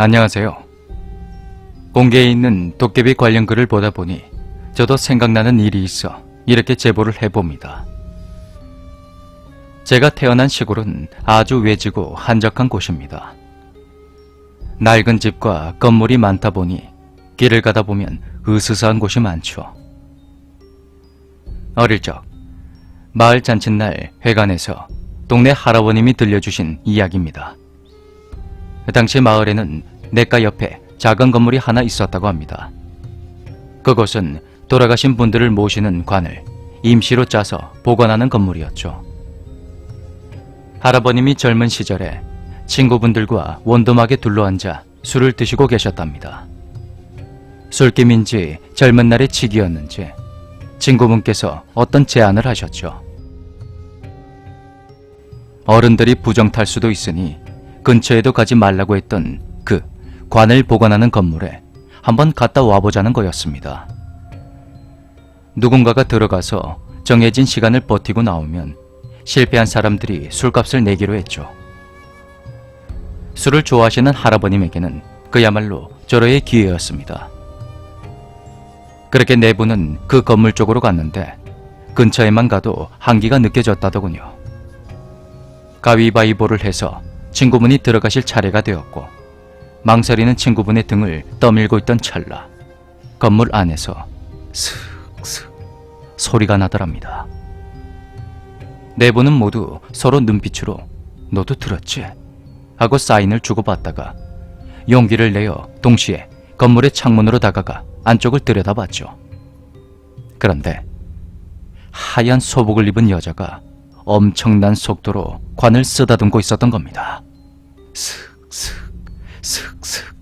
안녕하세요. 공개에 있는 도깨비 관련 글을 보다 보니 저도 생각나는 일이 있어 이렇게 제보를 해봅니다. 제가 태어난 시골은 아주 외지고 한적한 곳입니다. 낡은 집과 건물이 많다 보니 길을 가다 보면 으스스한 곳이 많죠. 어릴 적 마을 잔칫날 회관에서 동네 할아버님이 들려주신 이야기입니다. 당시 마을에는 내가 옆에 작은 건물이 하나 있었다고 합니다. 그곳은 돌아가신 분들을 모시는 관을 임시로 짜서 보관하는 건물이었죠. 할아버님이 젊은 시절에 친구분들과 원두막에 둘러앉아 술을 드시고 계셨답니다. 술김인지 젊은 날의 치기였는지 친구분께서 어떤 제안을 하셨죠. 어른들이 부정탈 수도 있으니 근처에도 가지 말라고 했던 그 관을 보관하는 건물에 한번 갔다 와보자는 거였습니다. 누군가가 들어가서 정해진 시간을 버티고 나오면 실패한 사람들이 술값을 내기로 했죠. 술을 좋아하시는 할아버님에게는 그야말로 절호의 기회였습니다. 그렇게 내부는 그 건물 쪽으로 갔는데 근처에만 가도 한기가 느껴졌다더군요. 가위바위보를 해서 친구분이 들어가실 차례가 되었고 망설이는 친구분의 등을 떠밀고 있던 찰나 건물 안에서 스슥 소리가 나더랍니다. 내부는 모두 서로 눈빛으로 너도 들었지? 하고 사인을 주고받다가 용기를 내어 동시에 건물의 창문으로 다가가 안쪽을 들여다봤죠. 그런데 하얀 소복을 입은 여자가 엄청난 속도로 관을 쓰다듬고 있었던 겁니다. 슥슥 슥슥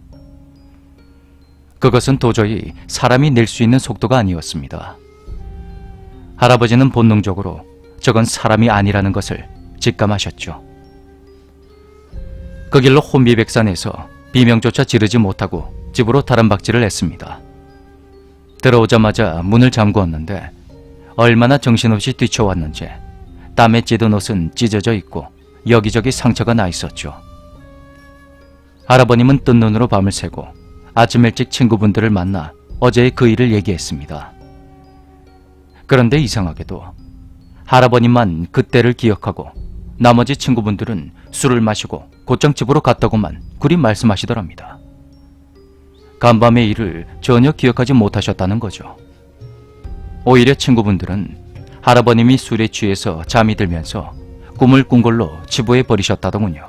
그것은 도저히 사람이 낼 수 있는 속도가 아니었습니다. 할아버지는 본능적으로 저건 사람이 아니라는 것을 직감하셨죠. 그 길로 혼비백산에서 비명조차 지르지 못하고 집으로 다른박질을 했습니다. 들어오자마자 문을 잠그었는데 얼마나 정신없이 뛰쳐왔는지 땀에 찌든 옷은 찢어져 있고 여기저기 상처가 나 있었죠. 할아버님은 뜬 눈으로 밤을 새고 아침 일찍 친구분들을 만나 어제의 그 일을 얘기했습니다. 그런데 이상하게도 할아버님만 그때를 기억하고 나머지 친구분들은 술을 마시고 곧장 집으로 갔다고만 그리 말씀하시더랍니다. 간밤의 일을 전혀 기억하지 못하셨다는 거죠. 오히려 친구분들은 할아버님이 술에 취해서 잠이 들면서 꿈을 꾼 걸로 치부해 버리셨다더군요.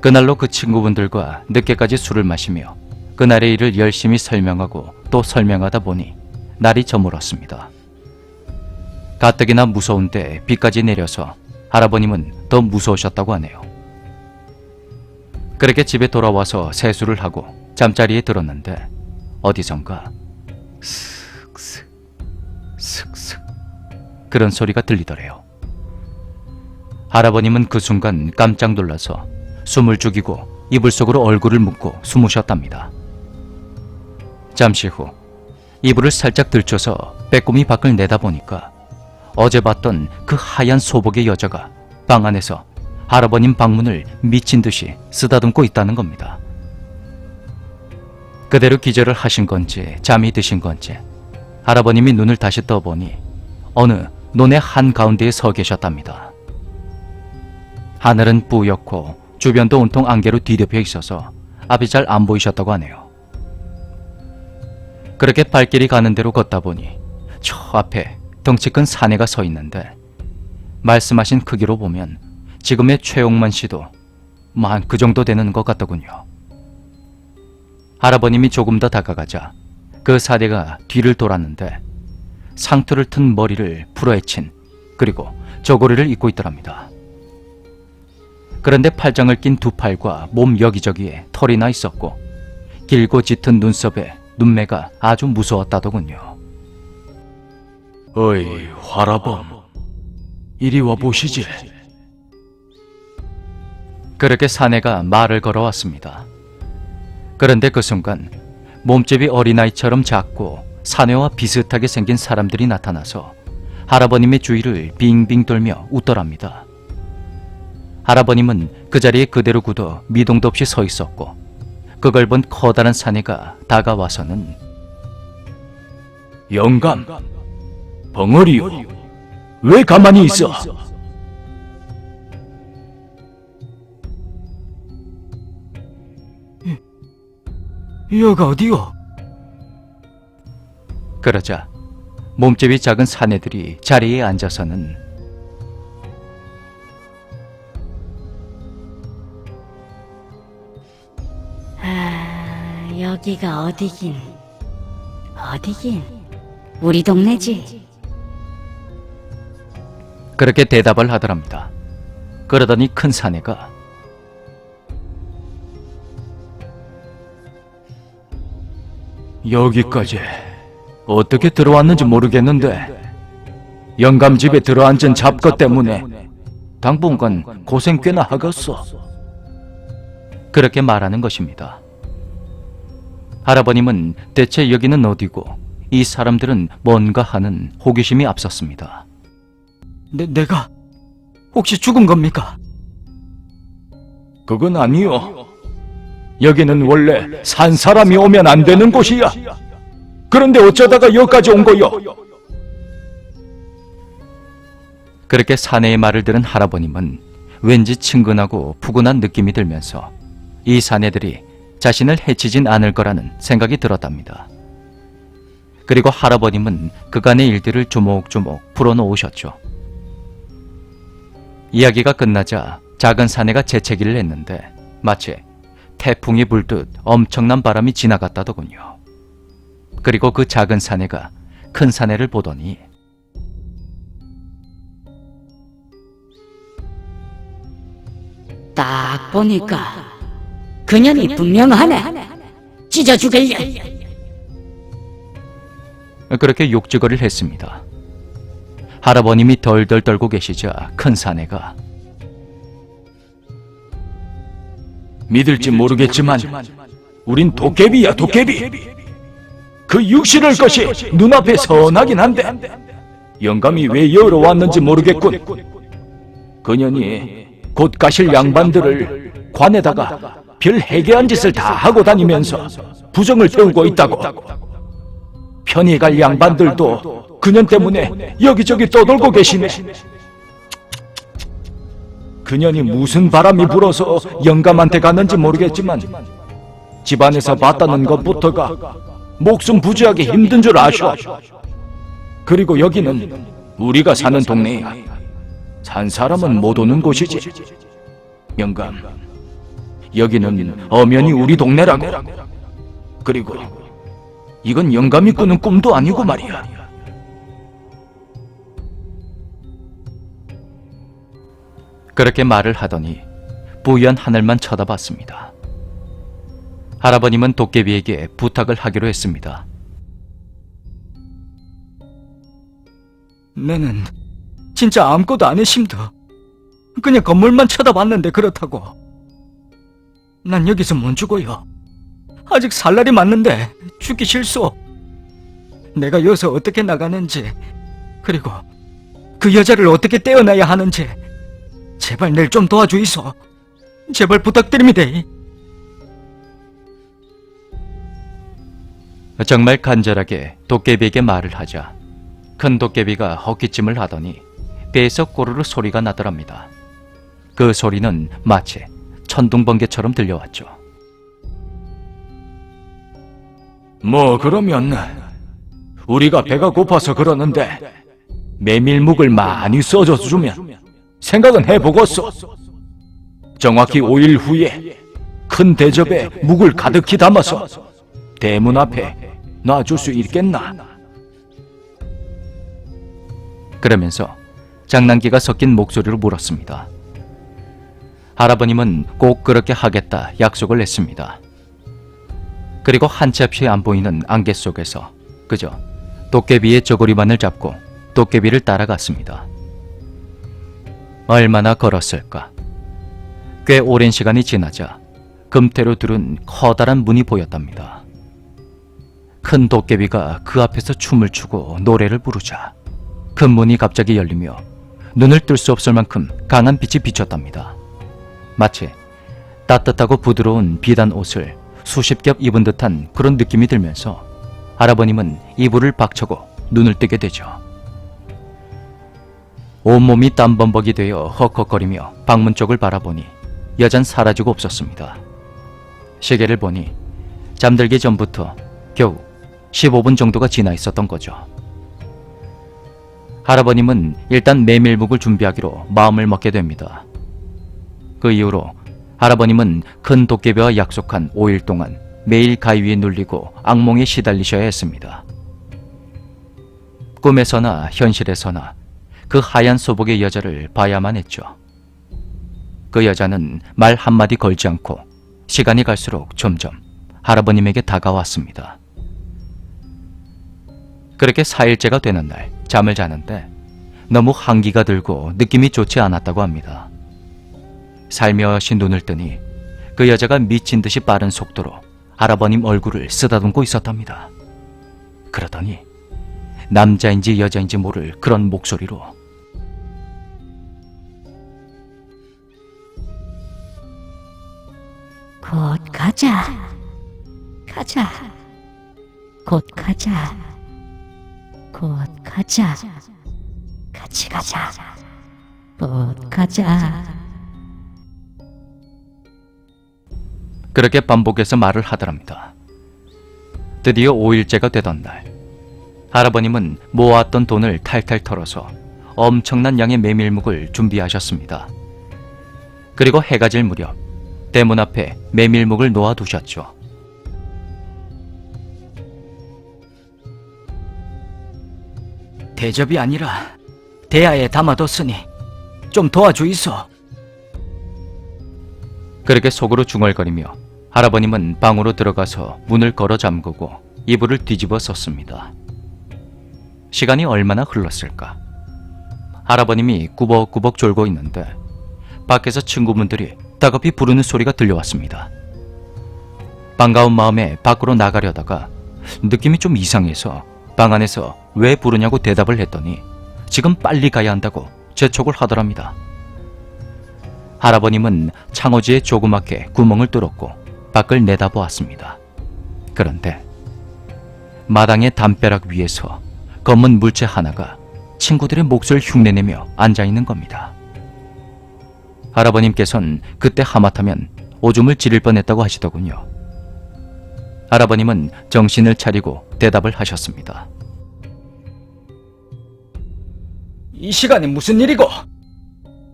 그날로 그 친구분들과 늦게까지 술을 마시며 그날의 일을 열심히 설명하고 또 설명하다 보니 날이 저물었습니다. 가뜩이나 무서운데 비까지 내려서 할아버님은 더 무서우셨다고 하네요. 그렇게 집에 돌아와서 세수를 하고 잠자리에 들었는데 어디선가 그런 소리가 들리더래요. 할아버님은 그 순간 깜짝 놀라서 숨을 죽이고 이불 속으로 얼굴을 묻고 숨으셨답니다. 잠시 후 이불을 살짝 들춰서 빼꼼히 밖을 내다보니까 어제 봤던 그 하얀 소복의 여자가 방 안에서 할아버님 방문을 미친 듯이 쓰다듬고 있다는 겁니다. 그대로 기절을 하신 건지 잠이 드신 건지 할아버님이 눈을 다시 떠보니 어느 논의 한 가운데에 서 계셨답니다. 하늘은 뿌옇고 주변도 온통 안개로 뒤덮여 있어서 앞이 잘 안 보이셨다고 하네요. 그렇게 발길이 가는 대로 걷다 보니 저 앞에 덩치 큰 사내가 서 있는데 말씀하신 크기로 보면 지금의 최용만 씨도 만 그 정도 되는 것 같더군요. 할아버님이 조금 더 다가가자 그 사내가 뒤를 돌았는데 상투를 튼 머리를 풀어헤친 그리고 저고리를 입고 있더랍니다. 그런데 팔짱을 낀 두 팔과 몸 여기저기에 털이 나 있었고 길고 짙은 눈썹에 눈매가 아주 무서웠다더군요. 어이, 화라범. 이리 와 보시지. 그렇게 사내가 말을 걸어왔습니다. 그런데 그 순간 몸집이 어린아이처럼 작고 사내와 비슷하게 생긴 사람들이 나타나서 할아버님의 주위를 빙빙 돌며 웃더랍니다. 할아버님은 그 자리에 그대로 굳어 미동도 없이 서 있었고 그걸 본 커다란 사내가 다가와서는 영감, 벙어리요. 왜 가만히 있어? 여가 어디요? 그러자 몸집이 작은 사내들이 자리에 앉아서는 아, 여기가 어디긴. 어디긴. 우리 동네지. 그렇게 대답을 하더랍니다. 그러더니 큰 사내가 여기까지 어떻게 들어왔는지 모르겠는데 영감 집에 들어앉은 잡것 때문에 당분간 고생 꽤나 하겠어. 그렇게 말하는 것입니다. 할아버님은 대체 여기는 어디고 이 사람들은 뭔가 하는 호기심이 앞섰습니다. 내, 내가 혹시 죽은 겁니까? 그건 아니요. 여기는 원래 산 사람이 오면 안 되는 곳이야. 그런데 어쩌다가 여기까지 온 거요? 그렇게 사내의 말을 들은 할아버님은 왠지 친근하고 푸근한 느낌이 들면서 이 사내들이 자신을 해치진 않을 거라는 생각이 들었답니다. 그리고 할아버님은 그간의 일들을 조목조목 풀어놓으셨죠. 이야기가 끝나자 작은 사내가 재채기를 했는데 마치 태풍이 불듯 엄청난 바람이 지나갔다더군요. 그리고 그 작은 사내가 큰 사내를 보더니 딱 보니까 그년이 분명하네. 찢어 죽일려. 그렇게 욕지거리를 했습니다. 할아버님이 덜덜 떨고 계시자 큰 사내가 믿을지 모르겠지만 우린 도깨비야 도깨비. 그 육신을 것이 눈앞에 선하긴 한데 영감이 왜 여러 왔는지 모르겠군. 그년이 곧 가실 양반들을 관에다가 별 해괴한 짓을 다 하고 다니면서 부정을 태우고 있다고. 편히 갈 양반들도 그년 때문에 여기저기 떠돌고 계시네. 그년이 무슨 바람이 불어서 영감한테 갔는지 모르겠지만 집안에서 봤다는 것부터가 목숨 부지하기 힘든 줄 아셔. 그리고 여기는 우리가 사는 동네야. 산 사람은 못 오는 곳이지. 영감, 여기는 엄연히 우리 동네라고. 그리고 이건 영감이 꾸는 꿈도 아니고 말이야. 그렇게 말을 하더니 부연 하늘만 쳐다봤습니다. 할아버님은 도깨비에게 부탁을 하기로 했습니다. 나는 진짜 아무것도 안 했심도. 그냥 건물만 쳐다봤는데 그렇다고. 난 여기서 못 죽어요. 아직 살 날이 많는데 죽기 싫소. 내가 여기서 어떻게 나가는지, 그리고 그 여자를 어떻게 떼어놔야 하는지, 제발 날 좀 도와주이소. 제발 부탁드립니다. 정말 간절하게 도깨비에게 말을 하자 큰 도깨비가 헛기침을 하더니 배에서 꼬르르 소리가 나더랍니다. 그 소리는 마치 천둥번개처럼 들려왔죠. 뭐 그러면 우리가 배가 고파서 그러는데 메밀묵을 많이 써줘서 주면 생각은 해보겠소. 정확히 5일 후에 큰 대접에 묵을 가득히 담아서 대문 앞에 놔줄 수 있겠나? 그러면서 장난기가 섞인 목소리로 물었습니다. 할아버님은 꼭 그렇게 하겠다 약속을 했습니다. 그리고 한치 앞이 안 보이는 안개 속에서 그저 도깨비의 저고리만을 잡고 도깨비를 따라갔습니다. 얼마나 걸었을까? 꽤 오랜 시간이 지나자 금태로 두른 커다란 문이 보였답니다. 큰 도깨비가 그 앞에서 춤을 추고 노래를 부르자 큰 문이 갑자기 열리며 눈을 뜰 수 없을 만큼 강한 빛이 비쳤답니다. 마치 따뜻하고 부드러운 비단 옷을 수십 겹 입은 듯한 그런 느낌이 들면서 할아버님은 이불을 박차고 눈을 뜨게 되죠. 온몸이 땀범벅이 되어 헉헉거리며 방문 쪽을 바라보니 여잔 사라지고 없었습니다. 시계를 보니 잠들기 전부터 겨우 15분 정도가 지나 있었던 거죠. 할아버님은 일단 메밀묵을 준비하기로 마음을 먹게 됩니다. 그 이후로 할아버님은 큰 도깨비와 약속한 5일 동안 매일 가위에 눌리고 악몽에 시달리셔야 했습니다. 꿈에서나 현실에서나 그 하얀 소복의 여자를 봐야만 했죠. 그 여자는 말 한마디 걸지 않고 시간이 갈수록 점점 할아버님에게 다가왔습니다. 그렇게 4일째가 되는 날 잠을 자는데 너무 한기가 들고 느낌이 좋지 않았다고 합니다. 살며시 눈을 뜨니 그 여자가 미친 듯이 빠른 속도로 할아버님 얼굴을 쓰다듬고 있었답니다. 그러더니 남자인지 여자인지 모를 그런 목소리로 곧 가자. 가자. 곧 가자. 곧 가자. 같이 가자. 곧 가자. 그렇게 반복해서 말을 하더랍니다. 드디어 5일째가 되던 날, 할아버님은 모아왔던 돈을 탈탈 털어서 엄청난 양의 메밀묵을 준비하셨습니다. 그리고 해가 질 무렵 대문 앞에 메밀묵을 놓아두셨죠. 대접이 아니라 대야에 담아뒀으니 좀 도와주이소. 그렇게 속으로 중얼거리며 할아버님은 방으로 들어가서 문을 걸어 잠그고 이불을 뒤집어 썼습니다. 시간이 얼마나 흘렀을까? 할아버님이 꾸벅꾸벅 졸고 있는데 밖에서 친구분들이 다급히 부르는 소리가 들려왔습니다. 반가운 마음에 밖으로 나가려다가 느낌이 좀 이상해서 방 안에서 왜 부르냐고 대답을 했더니 지금 빨리 가야 한다고 재촉을 하더랍니다. 할아버님은 창호지에 조그맣게 구멍을 뚫었고 밖을 내다보았습니다. 그런데 마당의 담벼락 위에서 검은 물체 하나가 친구들의 몫을 흉내내며 앉아 있는 겁니다. 할아버님께선 그때 하마터면 오줌을 지릴 뻔했다고 하시더군요. 할아버님은 정신을 차리고 대답을 하셨습니다. 이 시간에 무슨 일이고?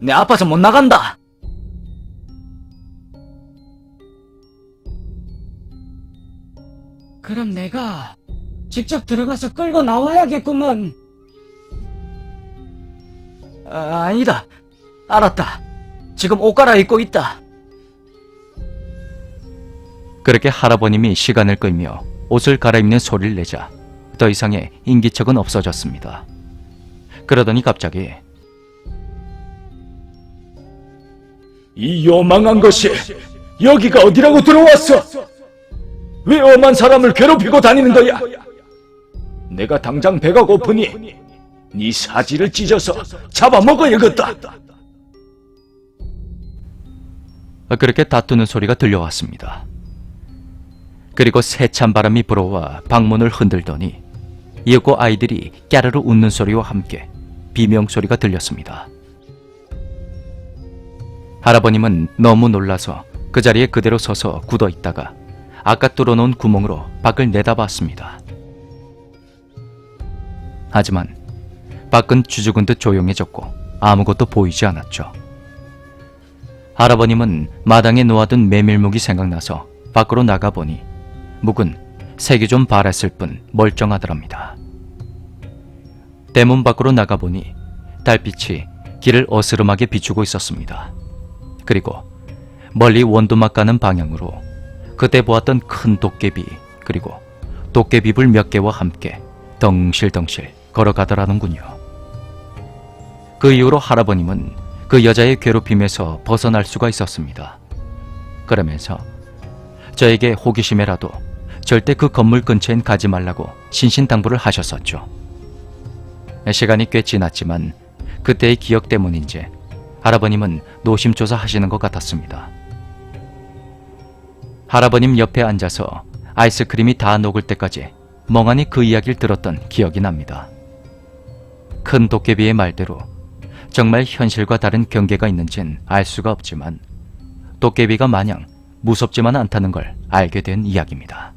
내 아파서 못 나간다. 그럼 내가 직접 들어가서 끌고 나와야겠구먼. 아, 아니다. 알았다. 지금 옷 갈아입고 있다. 그렇게 할아버님이 시간을 끌며 옷을 갈아입는 소리를 내자 더 이상의 인기척은 없어졌습니다. 그러더니 갑자기 이 요망한 것이 여기가 어디라고 들어왔어? 왜 엄한 사람을 괴롭히고 다니는 거야? 내가 당장 배가 고프니 네 사지를 찢어서 잡아먹어야겠다. 그렇게 다투는 소리가 들려왔습니다. 그리고 세찬 바람이 불어와 방문을 흔들더니 이윽고 아이들이 깨르르 웃는 소리와 함께 비명 소리가 들렸습니다. 할아버님은 너무 놀라서 그 자리에 그대로 서서 굳어 있다가 아까 뚫어놓은 구멍으로 밖을 내다봤습니다. 하지만 밖은 주죽은 듯 조용해졌고 아무것도 보이지 않았죠. 할아버님은 마당에 놓아둔 메밀묵이 생각나서 밖으로 나가보니 묵은 색이 좀 바랬을 뿐 멀쩡하더랍니다. 대문 밖으로 나가보니 달빛이 길을 어스름하게 비추고 있었습니다. 그리고 멀리 원두막 가는 방향으로 그때 보았던 큰 도깨비 그리고 도깨비불 몇 개와 함께 덩실덩실 걸어가더라는군요. 그 이후로 할아버님은 그 여자의 괴롭힘에서 벗어날 수가 있었습니다. 그러면서 저에게 호기심에라도 절대 그 건물 근처엔 가지 말라고 신신당부를 하셨었죠. 시간이 꽤 지났지만 그때의 기억 때문인지 할아버님은 노심초사 하시는 것 같았습니다. 할아버님 옆에 앉아서 아이스크림이 다 녹을 때까지 멍하니 그 이야기를 들었던 기억이 납니다. 큰 도깨비의 말대로 정말 현실과 다른 경계가 있는진 알 수가 없지만 도깨비가 마냥 무섭지만 않다는 걸 알게 된 이야기입니다.